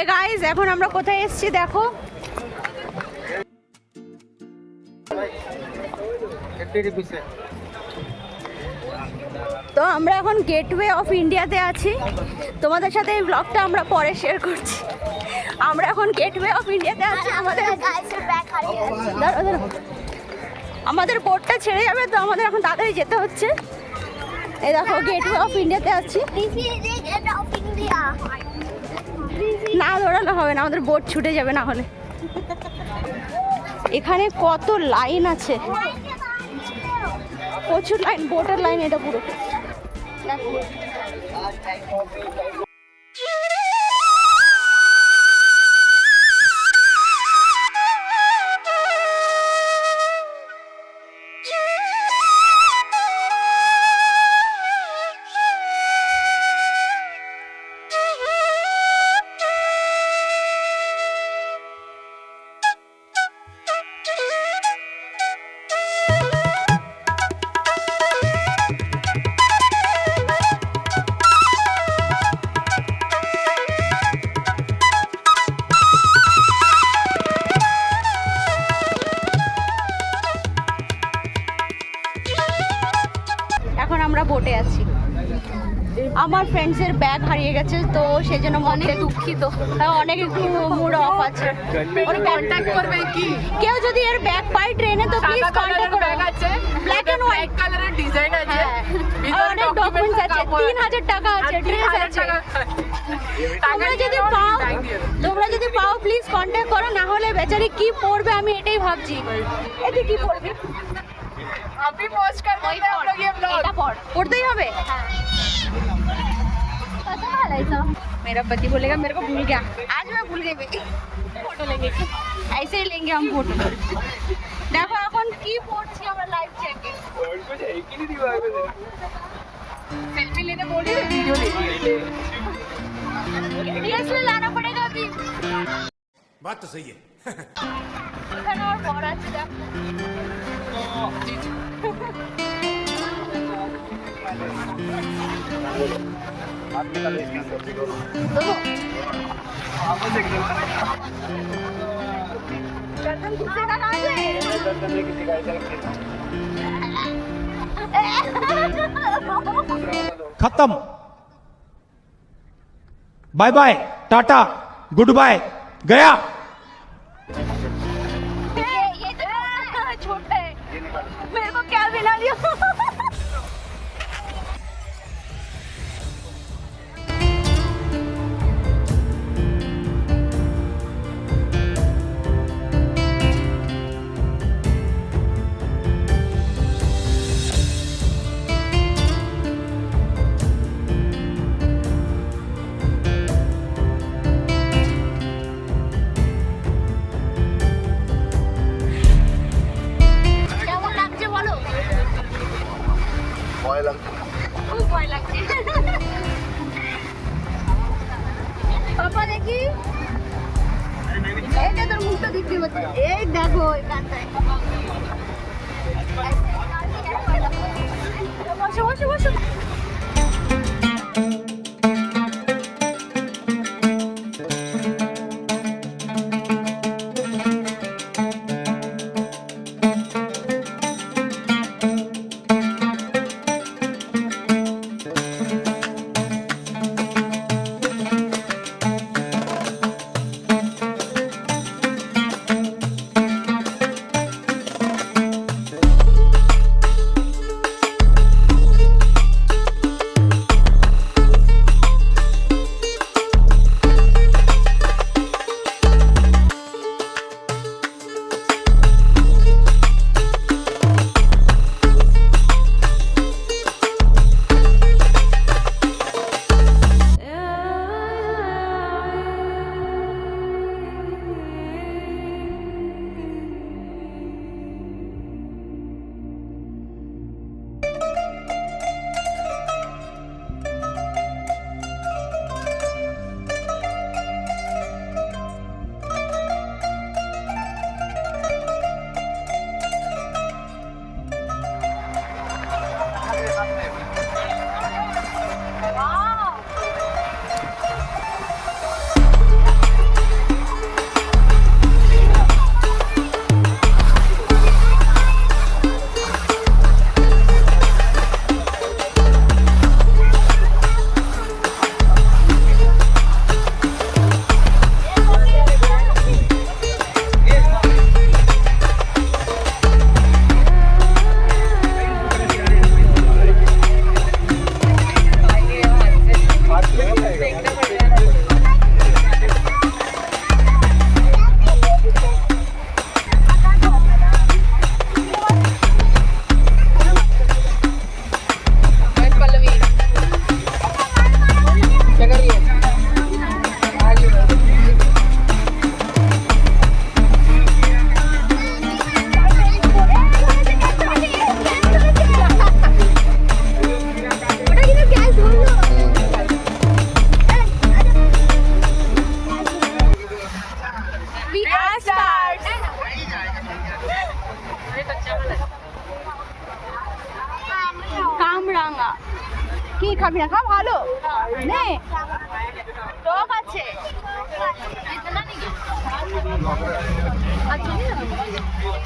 এ guys এখন আমরা কোথায় এসেছি দেখো। তো আমরা এখন গেটওয়ে অফ ইন্ডিয়াতে আছি। তোমাদের সাথে এই ব্লগটা আমরা পরে শেয়ার করছি। আমরা এখন গেটওয়ে অফ ইন্ডিয়াতে আছি। আমাদের। আমাদের বোটটা ছেড়ে যাবে তো আমাদের এখন তাড়াতাড়ি যেতে হচ্ছে। এই দেখো গেটওয়ে অফ ইন্ডিয়াতে আছি। না দৌড়ানো হবে না, আমাদের বোট ছুটে যাবে না হলে এখানে কত লাইন আছে প্রচুর লাইন বোটের লাইন এটা পুরো দেখো। আমার ফ্রেন্ডসের ব্যাগ হারিয়ে গেছে তো সেই জন্য অনেক দুঃখিত হ্যাঁ, অনেক একটু মুড অফ আছে ওর কন্ট্যাক্ট করবে কি কেউ যদি এর ব্যাগ পায় ট্রেনে তো প্লিজ কন্ট্যাক্ট করো ব্যাগ আছে ব্ল্যাক এন্ড হোয়াইট কালারের ডিজাইন আছে হ্যাঁ ভিতরে অনেক ডকুমেন্টস আছে তিন হাজার টাকা আছে ড্রেস আছে তোমরা যদি পাও তোমরা যদি পাও প্লিজ কন্ট্যাক্ট করো না হলে বেচারি কি পড়বে আমি এটাই ভাবছি এতে কি পড়বে अभी पहुंच कर बोलते हैं हम लोग ये ब्लॉग এটা পড় मेरा पति बोलेगा मेरे को भूल गया। आज मैं भूल गई बेटी। फ़ोटो लेंगे ऐसे ही लेंगे हम फ़ोटो। देखो अपन की फोर्ट थी हमारा लाइव चेक सेल्फी लेने बोल रही वीडियो ले लाना पड़ेगा अभी। बात तो सही है। इधर और बहुत अच्छा खत्म। Bye bye tata good bye गया। ये तो छोटा है। मेरे को क्या मिला दिया খুব ভয় লাগছে। পাপা দেখি। যে তোর মুখটা দেখতে পাচ্ছি। এই দেখো খাবি না খা ভালো নে টক আছে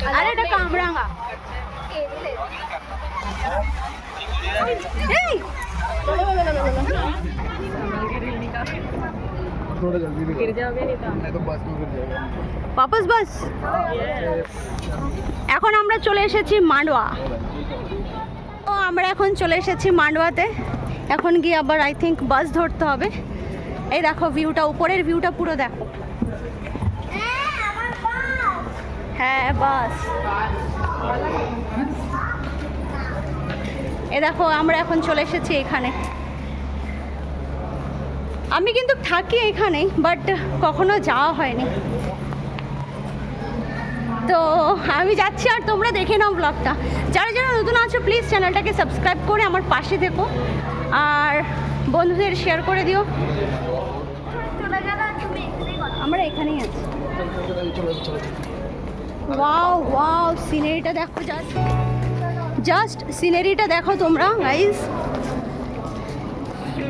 আরে এটা কামরাঙা এই वापस बस এখন আমরা চলে এসেছি মান্ডোয়া ও আমরা এখন চলে এসেছি মান্ডোয়াতে এখন গিয়ে আবার আই থিঙ্ক বাস ধরতে হবে। এই দেখো ভিউটা উপরের ভিউটা পুরো দেখো। হ্যাঁ বাস এ দেখো, আমরা এখন চলে এসেছি এখানে। আমি কিন্তু থাকি এখানেই বাট কখনো যাওয়া হয়নি। তো আমি যাচ্ছি, আর তোমরা দেখে নাও ব্লগটা যারা যারা নতুন আছো প্লিজ চ্যানেলটাকে সাবস্ক্রাইব করে আমার পাশে থেকো। আর বন্ধুদের শেয়ার করে দিও। আমরা এখানেই আছি। ওয়াও ওয়াও সিনারিটা দেখো জাস্ট জাস্ট সিনারিটা দেখো তোমরা গাইজ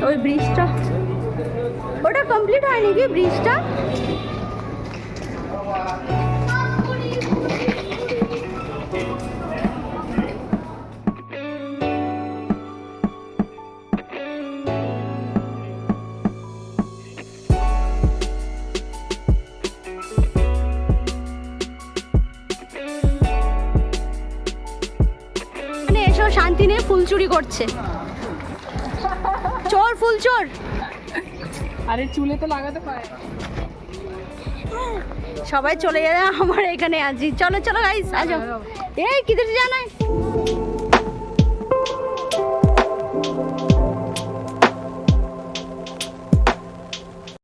ওই ব্রিজটা ওটা কমপ্লিট হয়নি কি ব্রিজটা শান্তি নিয়ে ফুল চুরি করছে। চোর ফুল চোর! আরে চুলে তো লাগাতে পারে। সবাই চলে যাবে আমার এখানে আছি চলো চলো গাইস আজ। এই কিদের জানাই?